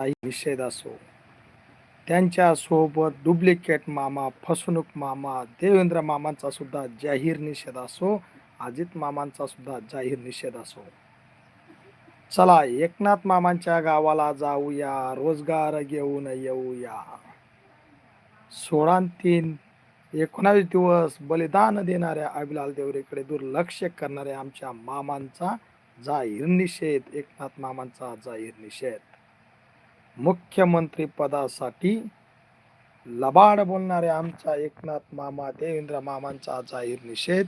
काही निषेध असो त्यांच्यासोबत डुप्लिकेट मामा फसवणूक मामा देवेंद्र मामांचा सुद्धा जाहीर निषेध असो अजित मामांचा सुद्धा जाहीर निषेध असो. चला एकनाथ मामांच्या गावाला जाऊया रोजगार घेऊन येऊया. सोळा तीन एकोणावीस दिवस बलिदान देणाऱ्या अभिलाल देवरेकडे दुर्लक्ष करणाऱ्या आमच्या मामांचा जाहीर निषेध एकनाथ मामांचा जाहीर निषेध. मुख्यमंत्रीपदासाठी लबाड बोलणाऱ्या आमच्या एकनाथ मामा देवेंद्र मामांचा जाहीर निषेध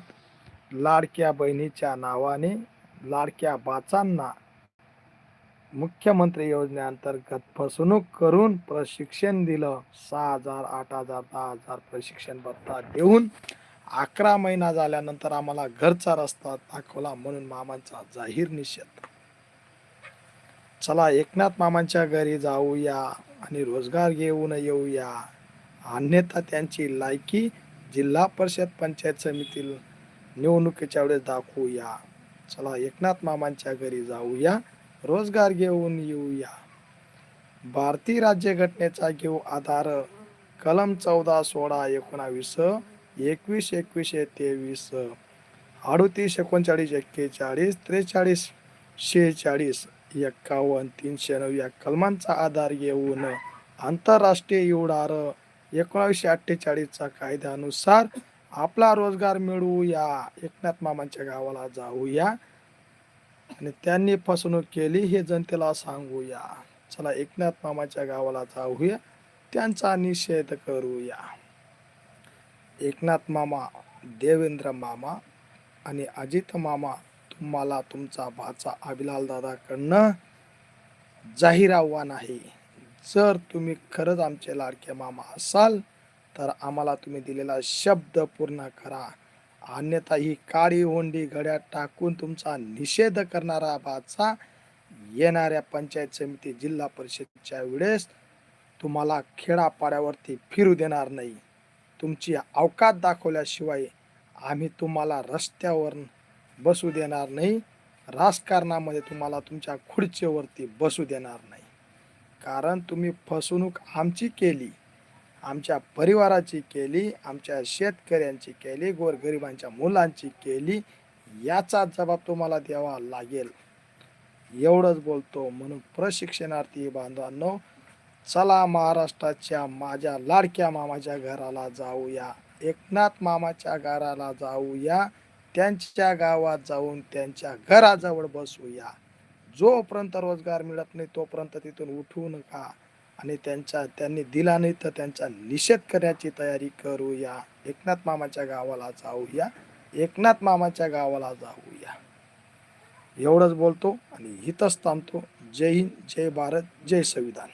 लाडक्या बहिणीच्या नावाने लाडक्या बाचांना मुख्यमंत्री योजनेअंतर्गत फसवणूक करून प्रशिक्षण दिलं. सहा हजार आठ हजार दहा हजार प्रशिक्षण भत्ता देऊन अकरा महिना झाल्यानंतर आम्हाला घरचा रस्ता दाखवला म्हणून मामांचा जाहीर निषेध. चला एकनाथ मामांच्या घरी जाऊया आणि रोजगार घेऊन येऊया. अन्यथा त्यांची लायकी जिल्हा परिषद पंचायत समिती निवडणुकीच्या वेळेस दाखवूया. चला एकनाथ मामांच्या घरी जाऊया रोजगार घेऊन येऊया. भारतीय राज्यघटनेचा घेऊ आधार कलम चौदा सोळा एकोणावीस एकवीस एकवीसशे तेवीस अडतीस एकोणचाळीस एक्केचाळीस त्रेचाळीस शेहेचाळीस. एक्कावन्न तीनशे नऊ या कलमांचा आधार घेऊन आंतरराष्ट्रीय युडार एकोणावीसशे अठ्ठेचाळीसचा कायद्यानुसार आपला रोजगार मिळवूया. एकनाथ मामांच्या गावाला जाऊया. आणि त्यांनी फसवणूक केली हे जनतेला सांगूया. चला एकनाथ मामाच्या गावाला जाऊया. त्यांचा निषेध करूया. एकनाथ मामा देवेंद्र मामा आणि अजित मामा तुम्हाला तुमचा भाचा अभिलाल दादाकडनं जाहीर आव्हान आहे. जर तुम्ही खरंच आमचे लाडके मामा असाल तर आम्हाला तुम्ही दिलेला शब्द पूर्ण करा. अन्यथा ही काळी होंडी घड्यात टाकून तुमचा निषेध करणारा भाचा येणाऱ्या पंचायत समिती जिल्हा परिषदच्या वेळेस तुम्हाला खेडापाड्यावरती फिरू देणार नाही. तुमची अवकात दाखवल्याशिवाय आम्ही तुम्हाला रस्त्यावर बसू देणार नाही. राजकारणामध्ये तुम्हाला तुमच्या खुर्चीवरती बसू देणार नाही. कारण तुम्ही फसवणूक आमची केली आमच्या परिवाराची केली आमच्या शेतकऱ्यांची केली गोरगरिबांच्या मुलांची केली याचा जबाब तुम्हाला द्यावा लागेल. एवढंच बोलतो म्हणून प्रशिक्षणार्थी बांधवांनो चला महाराष्ट्राच्या माझ्या लाडक्या मामाच्या घराला जाऊया. एकनाथ मामाच्या घराला जाऊया. त्यांच्या गावात जाऊन त्यांच्या घराजवळ बसूया. जोपर्यंत रोजगार मिळत नाही तोपर्यंत तिथून उठवू नका आणि त्यांच्या त्यांनी दिला नाही तर त्यांचा निषेध करण्याची तयारी करूया. एकनाथ मामाच्या गावाला जाऊया. एकनाथ मामाच्या गावाला जाऊया. एवढंच बोलतो आणि इथंच थांबतो. जय हिंद जय भारत जय संविधान.